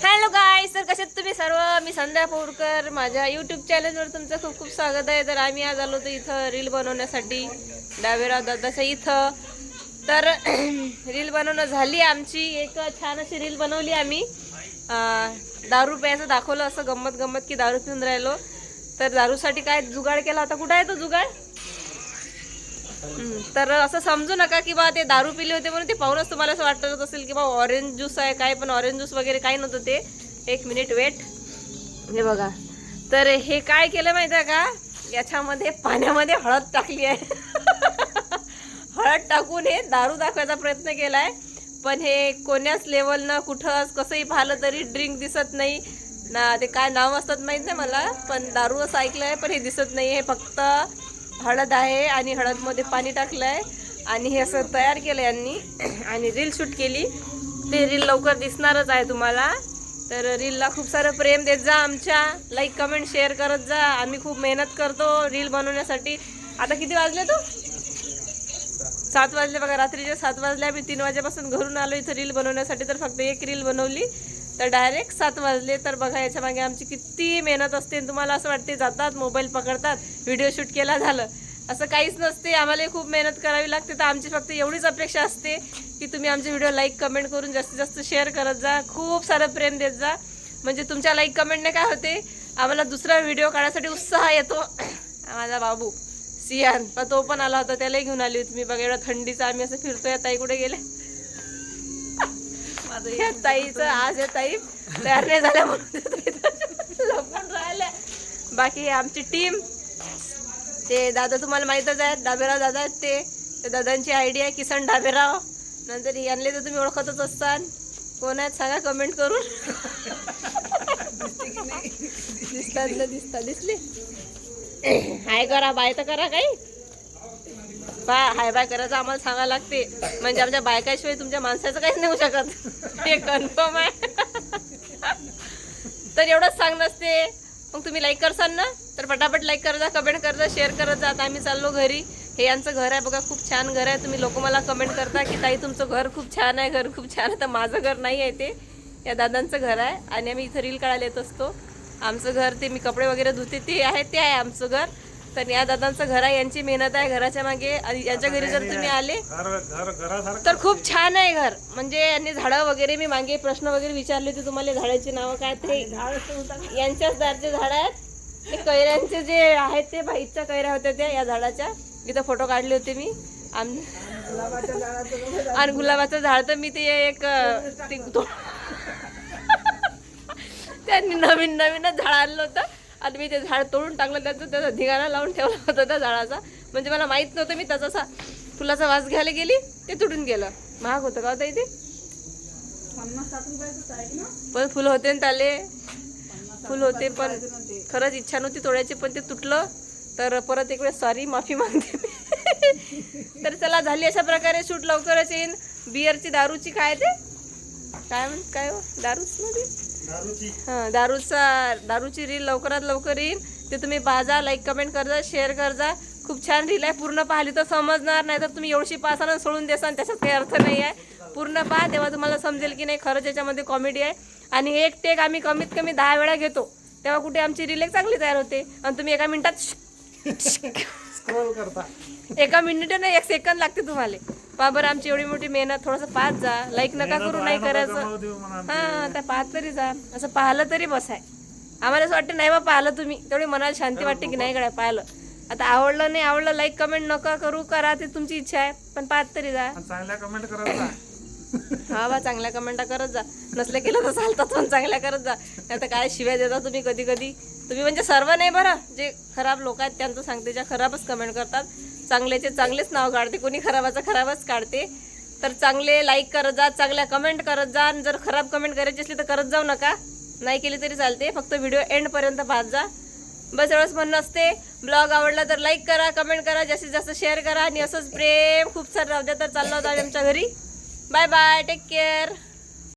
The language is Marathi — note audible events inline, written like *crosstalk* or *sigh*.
हॅलो गाय सर कसे तुम्ही सर्व? मी संध्या पोरकर. माझ्या यूट्यूब चॅनलवर तुमचं खूप खूप स्वागत आहे. तर आम्ही आज आलो होतो इथं रील बनवण्यासाठी. डावेराव दादाच्या इथं. तर *clears throat* रील बनवणं झाली आमची. एक छान अशी रील बनवली आम्ही. दारू प्यायचं दाखवलं असं गंमत गंमत की दारू पिऊन राहिलो. तर दारूसाठी काय जुगाड केला होता? कुठं आहे तो जुगाड? तर असं समजू नका की बा ते दारू पिले होते म्हणून ते पाहूनच तुम्हाला असं वाटत असेल की बा ऑरेंज ज्यूस आहे काय पण ऑरेंज ज्यूस वगैरे काही नव्हतं ते. एक मिनिट वेट हे बघा. तर हे काय केलं माहिती आहे का? याच्यामध्ये पाण्यामध्ये हळद टाकली आहे. *laughs* हळद टाकून हे दारू दाखवायचा प्रयत्न केलाय. पण हे कोण्याच लेवलनं कुठंच कसंही पाहिलं तरी ड्रिंक दिसत नाही. ना ते काय नाव असतात माहीत नाही मला पण दारू असं ऐकलं आहे पण हे दिसत नाही हे फक्त हळद आहे आणि हळदमध्ये पाणी टाकलं आहे आणि हे असं तयार केलं यांनी. आणि रील शूट केली. ते रील लवकर दिसणारच आहे तुम्हाला. तर रीलला खूप सारं प्रेम देत जा आमच्या. लाईक कमेंट शेअर करत जा. आम्ही खूप मेहनत करतो रील बनवण्यासाठी. आता किती वाजले तू? सात वाजले बघा रात्रीचे सात वाजले. आम्ही तीन वाजेपासून घरून आलो इथं रील बनवण्यासाठी. तर फक्त एक रील बनवली. तर डायरेक्ट सात वाजले. तर बघा याच्या मागे आमची किती मेहनत असते. आणि तुम्हाला असं वाटते जातात मोबाईल पकडतात व्हिडिओ शूट केला झालं. असं काहीच नसते. आम्हाला खूप मेहनत करावी लागते. तर आमची फक्त एवढीच अपेक्षा असते की तुम्ही आमचे व्हिडिओ लाईक कमेंट करून जास्तीत जास्त शेअर करत जा. खूप सारं प्रेम देत जा. म्हणजे तुमच्या लाईक कमेंटने काय होते? आम्हाला दुसरा व्हिडिओ काढायसाठी उत्साह येतो. *coughs* माझा बाबू सियान. पण तो पण आला होता. त्यालाही घेऊन आली होती. मी बघा एवढ्या थंडीचा आम्ही असं फिरतोय. ताई कुठे गेले ताईचं आज या ताई तयार नाही झाल्या म्हणून राहिल्या. बाकी आमची टीम ते दादा तुम्हाला माहीतच आहेत डाबेराव दादा आहेत ते. दादांची आयडिया आहे किसन डाबेराव नंतर यांले तर तुम्ही ओळखतच असताल कोण आहेत सांगा कमेंट करून. दिसतात ना दिसतात. दिसले? हाय करा बाय तर करा काही. बा हाय बाय करायचं आम्हाला सांगायला लागते. म्हणजे आमच्या बायकाशिवाय तुमच्या माणसाचं काहीच नाही होऊ शकत. हे कन्फर्म आहे. तर एवढंच सांग नसते मग तुम्ही लाईक करसाल ना तर पटापट लाईक करत जा कमेंट करत जा शेअर करत जा. आता आम्ही चाललो घरी. हे यांचं घर आहे बघा खूप छान घर आहे. तुम्ही लोक मला कमेंट करता की ताई तुमचं घर खूप छान आहे घर खूप छान आहे. तर माझं घर नाही आहे ते. या दादांचं घर आहे. आणि आम्ही इथं रील काढायला येत असतो. आमचं घर ते मी कपडे वगैरे धुते ते आहे ते आहे आमचं घर. तर या दादांचं घर आहे यांची मेहनत आहे. घराच्या मागे आणि यांच्या घरी जर तुम्ही आले घर घर घरासारखं तर खूप छान आहे घर. म्हणजे यांनी झाडं वगैरे मी मागे प्रश्न वगैरे विचारले होते तुम्हाला झाडाची नावं काय ते? यांच्याच दारचे झाड आहेत. ते कैऱ्यांचे जे आहेत ते बाईच्या कैऱ्या होत्या त्या या झाडाच्या. इथं फोटो काढले होते मी. आम आणि गुलाबाचं झाड तर मी ते एक ते *laughs* त्यांनी नवीन नवीनच झाड आणलं होतं. आणि मी ते झाड तोडून टाकलं त्याचं त्याचा धिगाणा लावून ठेवला होता त्या झाडाचा. म्हणजे मला माहीत नव्हतं मी त्याचा असा फुलाचा वास घ्यायला गेली ते तुटून गेलं. महाग होतं का होता इथे? पण फुलं होते ना त्याले. फुल होते पण खरंच इच्छा नव्हती तोडायची पण ते तुटलं. तर परत एक वेळेस सॉरी माफी मागते. *laughs* तर चला झाली अशा प्रकारे शूट. लवकरच येईन. बिअरची दारूची काय ते? काय म्हण काय हो? दारूच दारूची हां दारूचा दारूची रील लवकरात लवकर येईल ते तुम्ही पाहा लाईक कमेंट करजा शेअर करजा. खूप छान रील आहे. पूर्ण पाहिली तर समजणार नाही तर तुम्ही एवढी आणि सोडून देसाल त्याच्यात काही अर्थ नाही आहे. पूर्ण पहा तेव्हा तुम्हाला समजेल की नाही खरंच याच्यामध्ये कॉमेडी आहे. आणि एक टेक आम्ही कमीत कमी दहा वेळा घेतो. तेव्हा कुठे आमची रील एक चांगली तयार होते. आणि तुम्ही एका मिनिटात *laughs* *laughs* स्क्रोल करता. एका मिनिटाने एक सेकंद लागते तुम्हाला. पहा बरं आमची एवढी मोठी मेहनत थोडंसं पाहत जा. लाईक नका करू नाही करायचं. हा त्या पाहत तरी जा. असं पाहिलं तरी बस आहे आम्हाला असं वाटतं नाही बा पाहिलं तुम्ही. तेवढी मनाला शांती वाटते की नाही गड्या पाहिलं. आता आवडलं नाही आवडलं लाईक कमेंट नका करू करा ते तुमची इच्छा आहे. पण पाहत तरी जा. चांगल्या कमेंट करत जा. हा बा चांगल्या कमेंटा करत जा. नसल्या केलं तर चालतात पण चांगल्या करत जा. नाही तर काय शिव्या देता तुम्ही कधी कधी तुम्ही म्हणजे सर्व नाही बरं. जे खराब लोक आहेत त्यांचं सांगते ज्या खराबच कमेंट करतात चांगल्याचे चांगलेच नाव काढते कोणी खराबाचं खराबच काढते. तर चांगले लाईक करत जा चांगल्या कमेंट करत जा आणि जर खराब कमेंट करायची असली तर करत जाऊ नका. नाही केली तरी चालते. फक्त व्हिडिओ एंडपर्यंत पाहत जा. बस एवढंच म्हणणं असते. ब्लॉग आवडला तर लाईक करा कमेंट करा जास्तीत जास्त शेअर करा आणि असंच प्रेम खूप सारं राहू द्या. तर चाललो होतं आम्ही आमच्या घरी. Bye bye take care